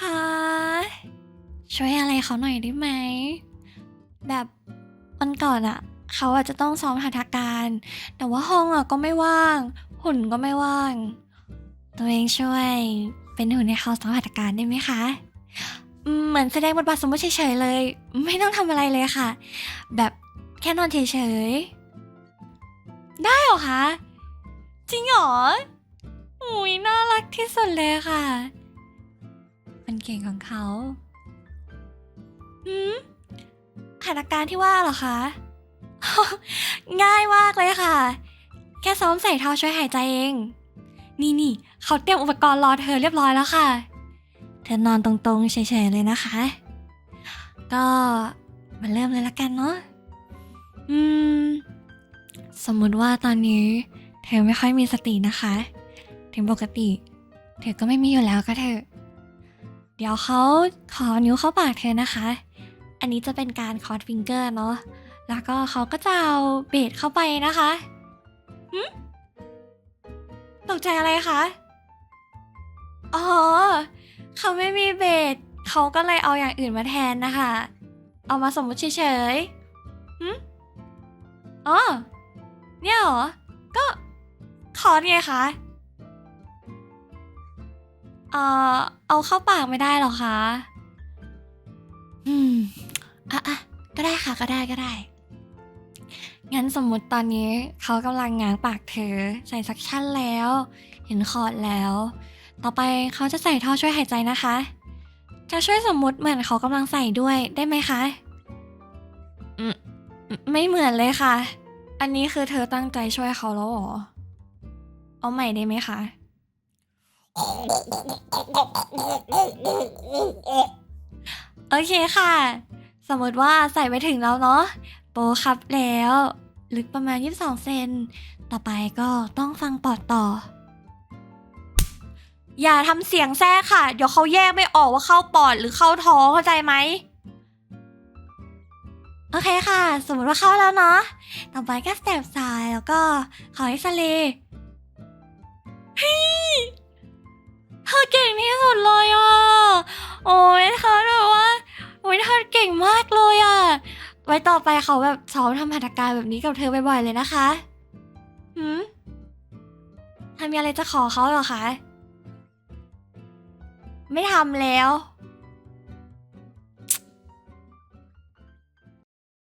คะ ช่วยอะไรเขาหน่อยได้ไหม แบบวันก่อนอะเขาอาจจะต้องซ้อมหัตถการ แต่ว่าห้องอะก็ไม่ว่าง หุ่นก็ไม่ว่าง ตัวเองช่วย เป็นหุ่นในเขาซ้อมหัตถการได้ไหมคะเหมือนแสดงบทบาทสมมติเฉยๆเลย ไม่ต้องทำอะไรเลยค่ะ แบบแค่นอนเฉยๆ ได้หรอคะ จริงหรออุ้ยน่ารักที่สุดเลยค่ะ มันเก่งของเขาหืมหัตถการที่ว่าเหรอคะ ง่ายมากเลยค่ะ แค่ซ้อมใส่ท่อช่วยหายใจเอง นี่นี่เขาเตรียมอุปกรณ์รอเธอเรียบร้อยแล้วค่ะ เธอนอนตรงๆเฉยๆเลยนะคะ ก็มาเริ่มเลยละกันเนาะ อืม สมมุติว่าตอนนี้ เธอไม่ค่อยมีสตินะคะ ถึงปกติ เธอก็ไม่มีอยู่แล้วก็เถอะ เดี๋ยวเขาขอนิ้วเข้าปากเธอนะคะ อันนี้จะเป็นการคอร์ดฟิงเกอร์เนาะ แล้วก็เขาก็จะเอาเบสเข้าไปนะคะหึตกใจอะไรคะ อ๋อ เขาไม่มีเบสเขาก็เลยเอาอย่างอื่นมาแทนนะคะ เอามาสมมุติเฉยๆหึอ๋อ เนี่ยเหรอ ก็คอร์ดไงคะ เอ่อเอาเข้าปากไม่ได้หรอคะ อืม อะอะก็ได้ค่ะก็ได้ก็ได้ งั้นสมมุติตอนนี้เขากำลังง้างปากเธอ ใส่ซักชั่นแล้ว เห็นคอร์ดแล้ว ต่อไปเขาจะใส่ท่อช่วยหายใจนะคะจะช่วยสมมุติเหมือนเขากำลังใส่ด้วยได้ไหมคะ อืม ไม่เหมือนเลยค่ะ อันนี้คือเธอตั้งใจช่วยเขาแล้วหรอ เอาใหม่ได้ไหมคะ โอเคค่ะ สมมติว่าใส่ไปถึงแล้วเนาะโปครับแล้ว ลึกประมาณ 22 เซน ต่อไปก็ต้องฟังปอดต่อ อย่าทำเสียงแทรกค่ะ เดี๋ยวเขาแยกไม่ออกว่าเข้าปอดหรือเข้าท้องเข้าใจไหมโอเคค่ะ สมมติว่าเข้าแล้วเนาะ ต่อไปก็สเต็ปซ้ายแล้วก็ขอเอ็กซเรย์เฮ้ย ธอเก่งที่สุดเลยอะ โอ้ยเธอแบบว่าโอ้ยเธอเก่งมากเลยอะ ไว้ต่อไปเขาแบบซ้อมทำหัตถการแบบนี้กับเธอบ่อยๆเลยนะคะหืมทำมีอะไรจะขอเขาเหรอคะ ไม่ทำแล้ว